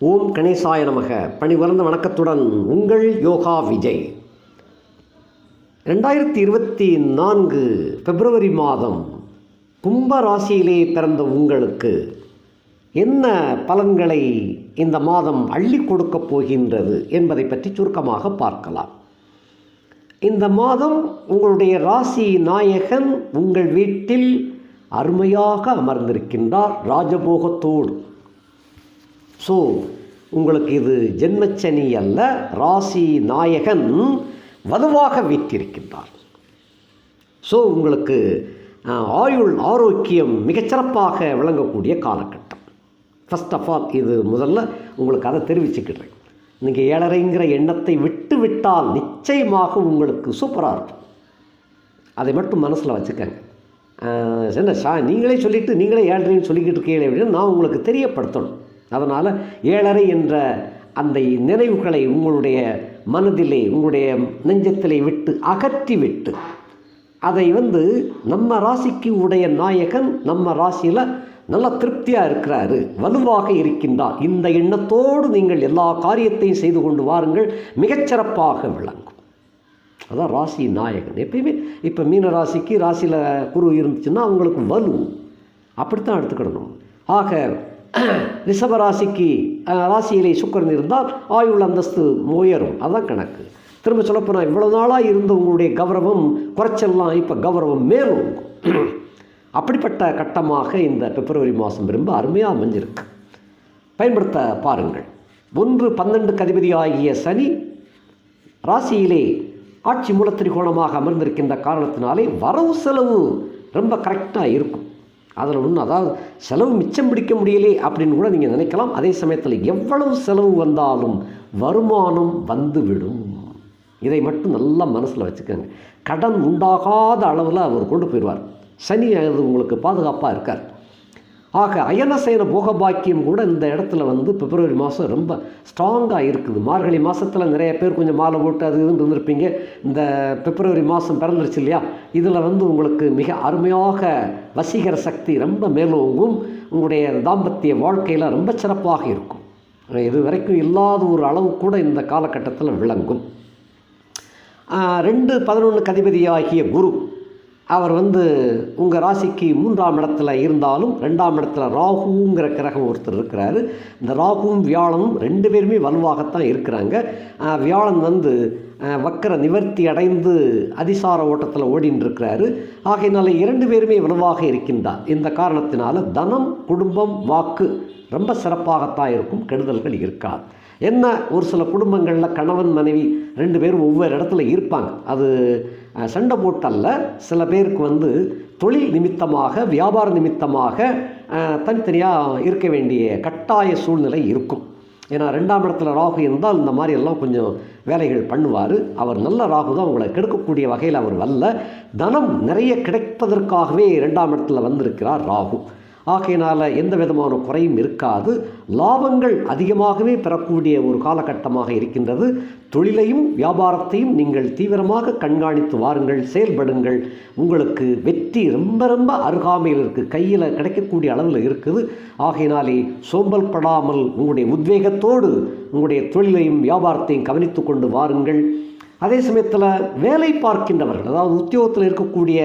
ஓம் கணேசாய நமக. பணிவர்ந்த வணக்கத்துடன் உங்கள் யோகா விஜய். ரெண்டாயிரத்தி இருபத்தி நான்கு பிப்ரவரி மாதம் கும்ப ராசியிலே பிறந்த உங்களுக்கு என்ன பலன்களை இந்த மாதம் அள்ளி கொடுக்கப் போகின்றது என்பதை பற்றி சுருக்கமாக பார்க்கலாம். இந்த மாதம் உங்களுடைய ராசி நாயகன் உங்கள் வீட்டில் அருமையாக அமர்ந்திருக்கின்றார். ராஜபோகத்தோடு ஸோ உங்களுக்கு இது ஜென்மச்சனி அல்ல ராசி நாயகன் வலுவாக வீற்றிருக்கின்றார். ஸோ உங்களுக்கு ஆயுள் ஆரோக்கியம் மிகச்சிறப்பாக விளங்கக்கூடிய காலகட்டம். ஃபஸ்ட் ஆஃப் ஆல் இது முதல்ல உங்களுக்கு அதை தெரிவிச்சுக்கிடுறேன். நீங்கள் ஏழரைங்கிற எண்ணத்தை விட்டு விட்டால் நிச்சயமாக உங்களுக்கு சூப்பராக இருக்கும். அதை மட்டும் மனசில் வச்சுக்கங்க. என்ன ஷா நீங்களே சொல்லிவிட்டு நீங்களே ஏழரைன்னு சொல்லிக்கிட்டு இருக்கீங்களே அப்படின்னு நான் உங்களுக்கு தெரியப்படுத்தணும். அதனால் ஏழரை என்ற அந்த நினைவுகளை உங்களுடைய மனதிலே உங்களுடைய நெஞ்சத்திலே விட்டு அகற்றி விட்டு அதை வந்து நம்ம ராசிக்கு உடைய நாயகன் நம்ம ராசியில் நல்ல திருப்தியாக இருக்கிறாரு வலுவாக இருக்கின்றார். இந்த எண்ணத்தோடு நீங்கள் எல்லா காரியத்தையும் செய்து கொண்டு வாருங்கள். மிகச்சிறப்பாக விளங்கும். அதான் ராசி நாயகன். எப்பயுமே இப்போ மீன ராசிக்கு ராசியில் குரு இருந்துச்சுன்னா அவங்களுக்கு வலு. அப்படித்தான் எடுத்துக்கிடணும். ஆக ரிஷபராசிக்கு ராசியிலே சுக்கரன் இருந்தால் ஆயுள் அந்தஸ்து உயரும். அதான் கணக்கு. திரும்ப சொல்லப்போனால் இவ்வளோ நாளாக இருந்த உங்களுடைய கௌரவம் குறைச்செல்லாம் இப்போ கௌரவம் மேலும் அப்படிப்பட்ட கட்டமாக இந்த பிப்ரவரி மாதம் ரொம்ப அருமையாக அமைஞ்சிருக்கு. பயன்படுத்த பாருங்கள். ஒன்று பன்னெண்டு கதிபதி ஆகிய சனி ராசியிலே ஆட்சி மூலத்திரிகோணமாக அமர்ந்திருக்கின்ற காரணத்தினாலே வரவு செலவு ரொம்ப கரெக்டாக இருக்கும். அதில் ஒன்று அதாவது செலவு மிச்சம் பிடிக்க முடியலே அப்படின்னு கூட நீங்கள் நினைக்கலாம். அதே சமயத்தில் எவ்வளவு செலவு வந்தாலும் வருமானம் வந்துவிடும். இதை மட்டும் நல்லா மனசில் வச்சுக்கோங்க. கடன் உண்டாகாத அளவில் அவர் கொண்டு போயிடுவார். சனி அது உங்களுக்கு பாதுகாப்பாக இருக்கார். ஆக அயனசயன போகபாக்கியம் கூட இந்த இடத்துல வந்து பிப்ரவரி மாதம் ரொம்ப ஸ்ட்ராங்காக இருக்குது. மார்கழி மாதத்தில் நிறைய பேர் கொஞ்சம் மாலை போட்டு அது இதுன்னு இருந்திருப்பீங்க. இந்த பிப்ரவரி மாதம் பிறந்துருச்சு இல்லையா? இதில் வந்து உங்களுக்கு மிக அருமையாக வசீகர சக்தி ரொம்ப மேலோங்கும். உங்களுடைய தாம்பத்திய வாழ்க்கையில் ரொம்ப சிறப்பாக இருக்கும். இது வரைக்கும் இல்லாத ஒரு அளவு கூட இந்த காலகட்டத்தில் விளங்கும். ரெண்டு பதினொன்று கதிபதியாகிய குரு. அவர் வந்து உங்கள் ராசிக்கு மூன்றாம் இடத்துல இருந்தாலும் ரெண்டாம் இடத்துல ராகுங்கிற கிரகம் ஒருத்தர் இருக்கிறாரு. இந்த ராகுவும் வியாழனும் ரெண்டு பேருமே வலுவாகத்தான் இருக்கிறாங்க. வியாழன் வந்து வக்கர நிவர்த்தி அடைந்து அதிசார ஓட்டத்தில் ஓடின்னு இருக்கிறாரு ஆகையினால இரண்டு பேருமே வலுவாக இருக்கின்றார். இந்த காரணத்தினால தனம் குடும்பம் வாக்கு ரொம்ப சிறப்பாகத்தான் இருக்கும் கெடுதல்கள் இருக்காது. என்ன ஒரு சில குடும்பங்களில் கணவன் மனைவி ரெண்டு பேரும் ஒவ்வொரு இடத்துல இருப்பாங்க. அது சண்டை போட்டல்ல சில பேருக்கு வந்து தொழில் நிமித்தமாக வியாபார நிமித்தமாக தனித்தனியாக இருக்க வேண்டிய கட்டாய சூழ்நிலை இருக்கும். ஏன்னா ரெண்டாம் இடத்துல ராகு இருந்தால் இந்த மாதிரி எல்லாம் கொஞ்சம் வேலைகள் பண்ணுவார். அவர் நல்ல ராகு தான் உங்களை கெடுக்கக்கூடிய வகையில் அவர் வரல. தனம் நிறைய கிடைப்பதற்காகவே ரெண்டாம் இடத்துல வந்திருக்கிறார் ராகு. ஆகையினால் எந்த விதமான குறையும் இருக்காது. லாபங்கள் அதிகமாகவே பெறக்கூடிய ஒரு காலகட்டமாக இருக்கின்றது. தொழிலையும் வியாபாரத்தையும் நீங்கள் தீவிரமாக கண்காணித்து வாருங்கள் செயல்படுங்கள். உங்களுக்கு வெற்றி ரொம்ப ரொம்ப அருகாமையில் இருக்குது கையில் கிடைக்கக்கூடிய அளவில் இருக்குது. ஆகையினாலே சோம்பல் படாமல் உங்களுடைய உத்வேகத்தோடு உங்களுடைய தொழிலையும் வியாபாரத்தையும் கவனித்து கொண்டு வாருங்கள். அதே சமயத்தில் வேலை பார்க்கின்றவர்கள் அதாவது உத்தியோகத்தில் இருக்கக்கூடிய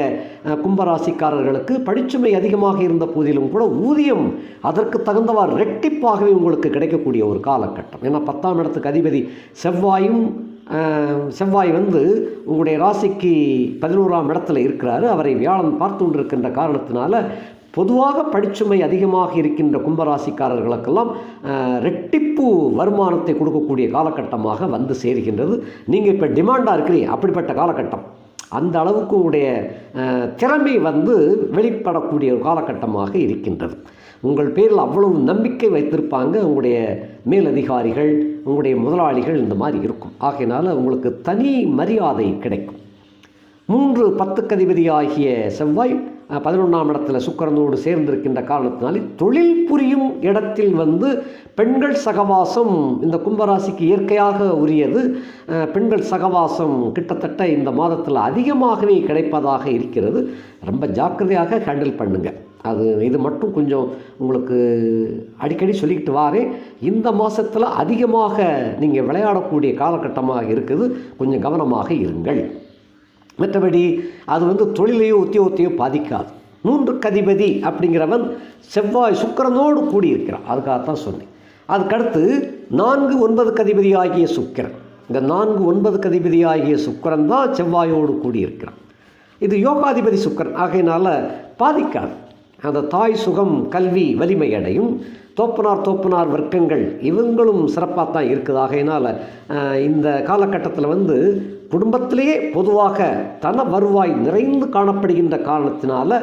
கும்பராசிக்காரர்களுக்கு படிச்சுமை அதிகமாக இருந்த போதிலும் கூட ஊதியம் அதற்கு தகுந்தவாறு ரெட்டிப்பாகவே உங்களுக்கு கிடைக்கக்கூடிய ஒரு காலகட்டம். ஏன்னா பத்தாம் இடத்துக்கு அதிபதி செவ்வாயும் செவ்வாய் வந்து உங்களுடைய ராசிக்கு பதினோராம் இடத்துல இருக்கிறாரு. அவரை வியாழன் பார்த்து கொண்டிருக்கின்ற காரணத்தினால பொதுவாக படிச்சுமை அதிகமாக இருக்கின்ற கும்பராசிக்காரர்களுக்கெல்லாம் ரெட்டிப்பு வருமானத்தை கொடுக்கக்கூடிய காலகட்டமாக வந்து சேர்கின்றது. நீங்கள் இப்போ டிமாண்டாக இருக்கிறீங்க அப்படிப்பட்ட காலகட்டம். அந்த அளவுக்கு உடைய திறமை வந்து வெளிப்படக்கூடிய ஒரு காலகட்டமாக இருக்கின்றது. உங்கள் பேரில் அவ்வளவு நம்பிக்கை வைத்திருப்பாங்க உங்களுடைய மேலதிகாரிகள் உங்களுடைய முதலாளிகள் இந்த மாதிரி இருக்கும். ஆகையினால உங்களுக்கு தனி மரியாதை கிடைக்கும். மூன்று பத்துக்கதிபதி ஆகிய செவ்வாய் பதினொன்றாம் இடத்துல சுக்கரனோடு சேர்ந்திருக்கின்ற காரணத்தினாலே தொழில் புரியும் இடத்தில் வந்து பெண்கள் சகவாசம் இந்த கும்பராசிக்கு இயற்கையாக உரியது. பெண்கள் சகவாசம் கிட்டத்தட்ட இந்த மாதத்தில் அதிகமாகவே கிடைப்பதாக இருக்கிறது. ரொம்ப ஜாக்கிரதையாக ஹேண்டில் பண்ணுங்கள் அது இது மட்டும் கொஞ்சம் உங்களுக்கு அடிக்கடி சொல்லிக்கிட்டு வாரேன் இந்த மாதத்தில் அதிகமாக நீங்கள் விளையாடக்கூடிய காலகட்டமாக இருக்குது. கொஞ்சம் கவனமாக இருங்கள். மற்றபடி அது வந்து தொழிலையோ உத்தியோகத்தையோ பாதிக்காது. மூன்று கதிபதி அப்படிங்கிறவன் செவ்வாய் சுக்கரனோடு கூடியிருக்கிறான். அதுக்காகத்தான் சொன்னேன். அதுக்கடுத்து நான்கு ஒன்பது கதிபதி ஆகிய சுக்கிரன். இந்த நான்கு ஒன்பது கதிபதி ஆகிய சுக்கிரன் தான் செவ்வாயோடு கூடியிருக்கிறான். இது யோகாதிபதி சுக்கிரன். ஆகையினால் பாதிக்காது. அந்த தாய் சுகம் கல்வி வலிமை அடையும் தோப்பனார் தோப்பனார் வர்க்கங்கள் இவங்களும் சிறப்பாக தான் இருக்குது. ஆகையினால் இந்த காலகட்டத்தில் வந்து குடும்பத்திலேயே பொதுவாக தன வருவாய் நிறைந்து காணப்படுகின்ற காரணத்தினால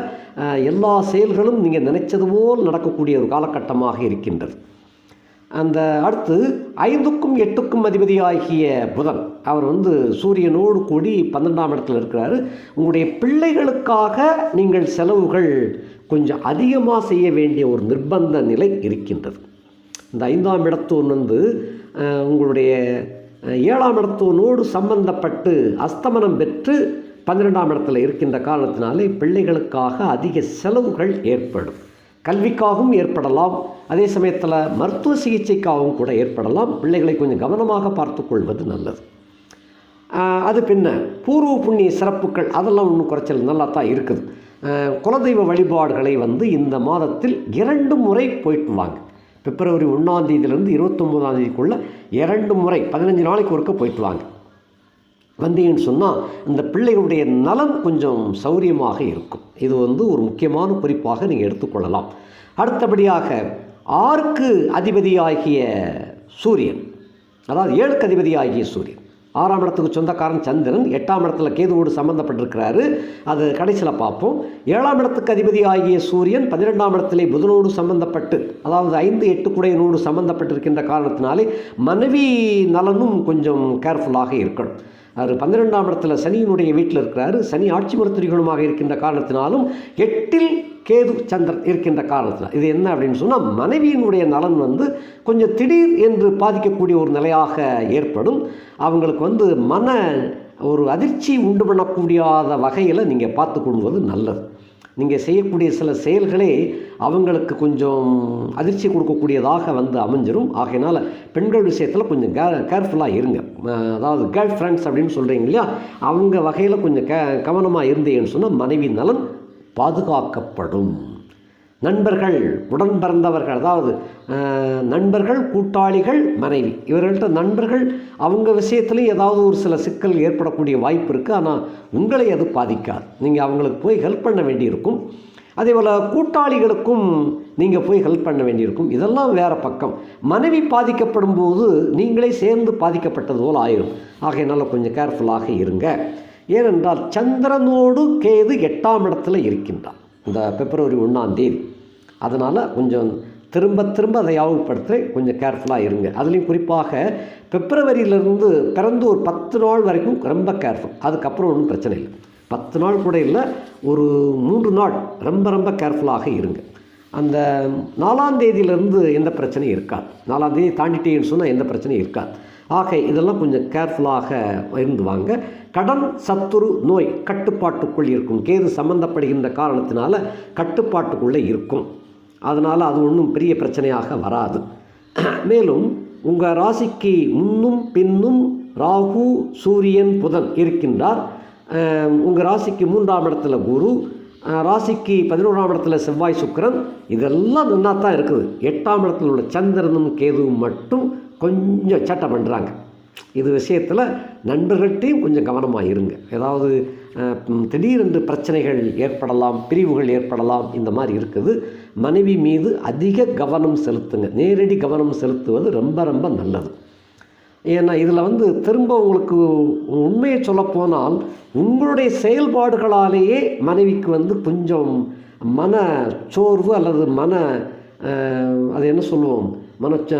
எல்லா செயல்களும் நீங்கள் நினைச்சது போல் நடக்கக்கூடிய ஒரு காலகட்டமாக இருக்கின்றது. அந்த அடுத்து ஐந்துக்கும் எட்டுக்கும் அதிபதியாகிய புதன் அவர் வந்து சூரியனோடு கூடி பன்னெண்டாம் இடத்துல இருக்கிறாரு. உங்களுடைய பிள்ளைகளுக்காக நீங்கள் செலவுகள் கொஞ்சம் அதிகமாக செய்ய வேண்டிய ஒரு நிர்பந்த நிலை இருக்கின்றது. இந்த ஐந்தாம் இடத்தூர் வந்து உங்களுடைய ஏழாம் இடத்தோனோடு சம்பந்தப்பட்டு அஸ்தமனம் பெற்று பன்னிரெண்டாம் இடத்துல இருக்கின்ற காரணத்தினாலே பிள்ளைகளுக்காக அதிக செலவுகள் ஏற்படும். கல்விக்காகவும் ஏற்படலாம். அதே சமயத்தில் மருத்துவ சிகிச்சைக்காகவும் கூட ஏற்படலாம். பிள்ளைகளை கொஞ்சம் கவனமாக பார்த்துக்கொள்வது நல்லது. அது பின்ன பூர்வ புண்ணிய சிறப்புகள் அதெல்லாம் ஒன்றும் குறைச்சல் நல்லா தான் இருக்குது குலதெய்வ வழிபாடுகளை வந்து இந்த மாதத்தில் இரண்டு முறை போயிட்டு வாங்க. பிப்ரவரி ஒன்றாம் தேதியிலேருந்து இருபத்தொம்போதாம் தேதிக்குள்ளே இரண்டு முறை பதினஞ்சு நாளைக்கு ஒருக்க போயிட்டு வாங்க. வந்தீங்கன்னு சொன்னால் இந்த பிள்ளைகளுடைய நலம் கொஞ்சம் சௌரியமாக இருக்கும். இது வந்து ஒரு முக்கியமான குறிப்பாக நீங்கள் எடுத்துக்கொள்ளலாம். அடுத்தபடியாக ஆறுக்கு அதிபதியாகிய சூரியன். அதாவது ஏழுக்கு அதிபதியாகிய சூரியன். ஆறாம் இடத்துக்கு சொந்தக்காரன் சந்திரன் எட்டாம் இடத்துல கேதுவோடு சம்பந்தப்பட்டிருக்கிறாரு. அது கடைசியில் பார்ப்போம். ஏழாம் இடத்துக்கு அதிபதி ஆகிய சூரியன் பன்னிரெண்டாம் இடத்திலே புதனோடு சம்பந்தப்பட்டு அதாவது ஐந்து எட்டு குடையனோடு சம்பந்தப்பட்டிருக்கின்ற காரணத்தினாலே மனைவி நலனும் கொஞ்சம் கேர்ஃபுல்லாக இருக்கணும். அவர் பன்னிரெண்டாம் இடத்துல சனியினுடைய வீட்டில் இருக்கிறாரு. சனி ஆட்சி மருத்துவகுணமாக இருக்கின்ற காரணத்தினாலும் எட்டில் கேது சந்திரன் இருக்கின்ற காரணத்தில் இது என்ன அப்படின்னு சொன்னால் மனைவியினுடைய நலன் வந்து கொஞ்சம் திடீர் என்று பாதிக்கக்கூடிய ஒரு நிலையாக ஏற்படும். அவங்களுக்கு வந்து மன ஒரு அதிர்ச்சி உண்டு பண்ணக்கூடியாத வகையில் நீங்கள் பார்த்து கொள்வது நல்லது. நீங்கள் செய்யக்கூடிய சில செயல்களே அவங்களுக்கு கொஞ்சம் அதிர்ச்சி கொடுக்கக்கூடியதாக வந்து அமைஞ்சிரும். ஆகையினால் பெண்கள் விஷயத்தில் கொஞ்சம் கே கேர்ஃபுல்லாக இருங்க. அதாவது கேர்ள் ஃப்ரெண்ட்ஸ் அப்படின்னு சொல்கிறீங்க இல்லையா? அவங்க வகையில் கொஞ்சம் கே கவனமாக இருந்தீங்கன்னு சொன்னால் மனைவி நலன் பாதுகாக்கப்படும். நண்பர்கள் உடன் பிறந்தவர்கள் அதாவது நண்பர்கள் கூட்டாளிகள் மனைவி. இவர்கள்ட்ட நண்பர்கள் அவங்க விஷயத்துலையும் ஏதாவது ஒரு சில சிக்கல் ஏற்படக்கூடிய வாய்ப்பு இருக்குது ஆனால் உங்களை அது பாதிக்காது. நீங்கள் அவங்களுக்கு போய் ஹெல்ப் பண்ண வேண்டியிருக்கும். அதே போல் கூட்டாளிகளுக்கும் நீங்கள் போய் ஹெல்ப் பண்ண வேண்டியிருக்கும். இதெல்லாம் வேறு பக்கம். மனைவி பாதிக்கப்படும் போது நீங்களே சேர்ந்து பாதிக்கப்பட்டது போல் ஆயிரும். ஆகையினால கொஞ்சம் கேர்ஃபுல்லாக இருங்க. ஏனென்றால் சந்திரனோடு கேது எட்டாம் இடத்துல இருக்கின்றான். இந்த பிப்ரவரி ஒன்றாம் தேதி. அதனால் கொஞ்சம் திரும்ப திரும்ப அதை யாவப்படுத்த கொஞ்சம் கேர்ஃபுல்லாக இருங்க. அதுலேயும் குறிப்பாக பிப்ரவரியிலிருந்து பிறந்து ஒரு பத்து நாள் வரைக்கும் ரொம்ப கேர்ஃபுல் அதுக்கப்புறம் ஒன்றும் பிரச்சனை இல்லை. பத்து நாள் கூட இல்லை. ஒரு மூன்று நாள் ரொம்ப ரொம்ப கேர்ஃபுல்லாக இருங்க. அந்த நாலாம் தேதியிலிருந்து எந்த பிரச்சனையும் இருக்காது. நாலாம் தேதி தாண்டிட்டேன்னு சொன்னால் எந்த பிரச்சனையும் இருக்காது. ஆக இதெல்லாம் கொஞ்சம் கேர்ஃபுல்லாக இருந்து வாங்க. கடன் சத்துரு நோய் கட்டுப்பாட்டுக்குள் இருக்கும். கேது சம்பந்தப்படுகின்ற காரணத்தினால கட்டுப்பாட்டுக்குள்ளே இருக்கும். அதனால் அது ஒன்றும் பெரிய பிரச்சனையாக வராது. மேலும் உங்கள் ராசிக்கு முன்னும் பின்னும் ராகு சூரியன் புதன் இருக்கின்றார். உங்கள் ராசிக்கு மூன்றாம் இடத்துல குரு ராசிக்கு பதினோராம் இடத்துல செவ்வாய் சுக்கிரன். இதெல்லாம் நல்லா தான் இருக்குது. எட்டாம் இடத்துல உள்ள சந்திரனும் கேதுவும் மட்டும் கொஞ்சம் சட்டை பண்ணுறாங்க இது விஷயத்தில் நண்பர்கள்ட்டையும் கொஞ்சம் கவனமாக இருங்க. ஏதாவது திடீரென்று பிரச்சனைகள் ஏற்படலாம் பிரிவுகள் ஏற்படலாம் இந்த மாதிரி இருக்குது. மனைவி மீது அதிக கவனம் செலுத்துங்க. நேரடி கவனம் செலுத்துவது ரொம்ப ரொம்ப நல்லது. ஏன்னா இதில் வந்து திரும்ப உங்களுக்கு உண்மையை சொல்லப்போனால் உங்களுடைய செயல்பாடுகளாலேயே மனைவிக்கு வந்து கொஞ்சம் மன சோர்வு அல்லது மன அது என்ன சொல்லுவோம்? மனச்ச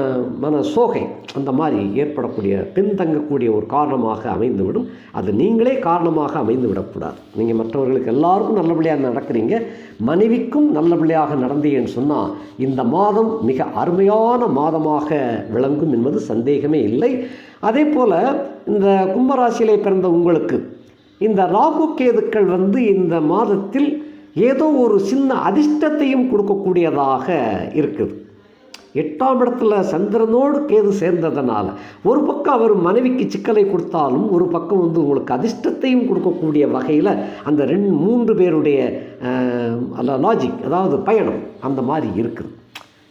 மன சோகை அந்த மாதிரி ஏற்படக்கூடிய பின்தங்கக்கூடிய ஒரு காரணமாக அமைந்துவிடும். அது நீங்களே காரணமாக அமைந்து விடக்கூடாது நீங்கள் மற்றவர்களுக்கு எல்லாருக்கும் நல்லபடியாக நடக்கிறீங்க. மனைவிக்கும் நல்லபடியாக நடந்தீங்கன்னு சொன்னால் இந்த மாதம் மிக அருமையான மாதமாக விளங்கும் என்பது சந்தேகமே இல்லை. அதே போல் இந்த கும்பராசியிலே பிறந்த உங்களுக்கு இந்த ராகு கேதுக்கள் வந்து இந்த மாதத்தில் ஏதோ ஒரு சின்ன அதிர்ஷ்டத்தையும் கொடுக்கக்கூடியதாக இருக்குது. எட்டாம் இடத்துல சந்திரனோடு கேது சேர்ந்ததுனால ஒரு பக்கம் அவர் மனைவிக்கு சிக்கலை கொடுத்தாலும் ஒரு பக்கம் வந்து உங்களுக்கு அதிர்ஷ்டத்தையும் கொடுக்கக்கூடிய வகையில் அந்த ரெண்டு மூன்று பேருடைய லாஜிக் அதாவது பயணம் அந்த மாதிரி இருக்குது.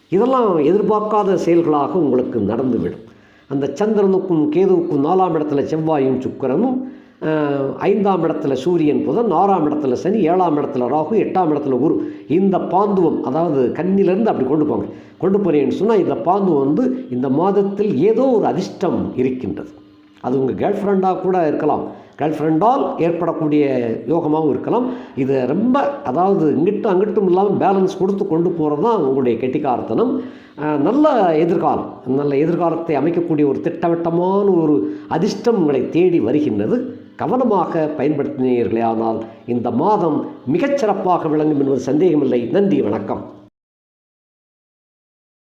இதெல்லாம் எதிர்பார்க்காத செயல்களாக உங்களுக்கு நடந்துவிடும். அந்த சந்திரனுக்கும் கேதுவுக்கும் நாலாம் இடத்துல செவ்வாயும் சுக்கரனும் ஐந்தாம் இடத்துல சூரியன் புதன் ஆறாம் இடத்துல சனி ஏழாம் இடத்துல ராகு எட்டாம் இடத்துல குரு. இந்த பாந்துவம் அதாவது கண்ணிலேருந்து அப்படி கொண்டு போங்க. கொண்டு போறேன்னு சொன்னால் இந்த பாந்துவம் வந்து இந்த மாதத்தில் ஏதோ ஒரு அதிர்ஷ்டம் இருக்கின்றது. அது உங்கள் கேர்ள் ஃப்ரெண்டாக கூட இருக்கலாம். கேர்ள் ஃப்ரெண்டால் ஏற்படக்கூடிய யோகமாகவும் இருக்கலாம். இது ரொம்ப அதாவது இங்கிட்டும் அங்கிட்டும் இல்லாமல் பேலன்ஸ் கொடுத்து கொண்டு போகிறது தான் உங்களுடைய கெட்டிக்காரத்தனம். நல்ல எதிர்காலம். நல்ல எதிர்காலத்தை அமைக்கக்கூடிய ஒரு திட்டவட்டமான ஒரு அதிர்ஷ்டம் உங்களை தேடி வருகின்றது. கவனமாக பயன்படுத்தினீர்களே ஆனால் இந்த மாதம் மிகச்சிறப்பாக விளங்கும் என்பது சந்தேகமில்லை. நன்றி வணக்கம்.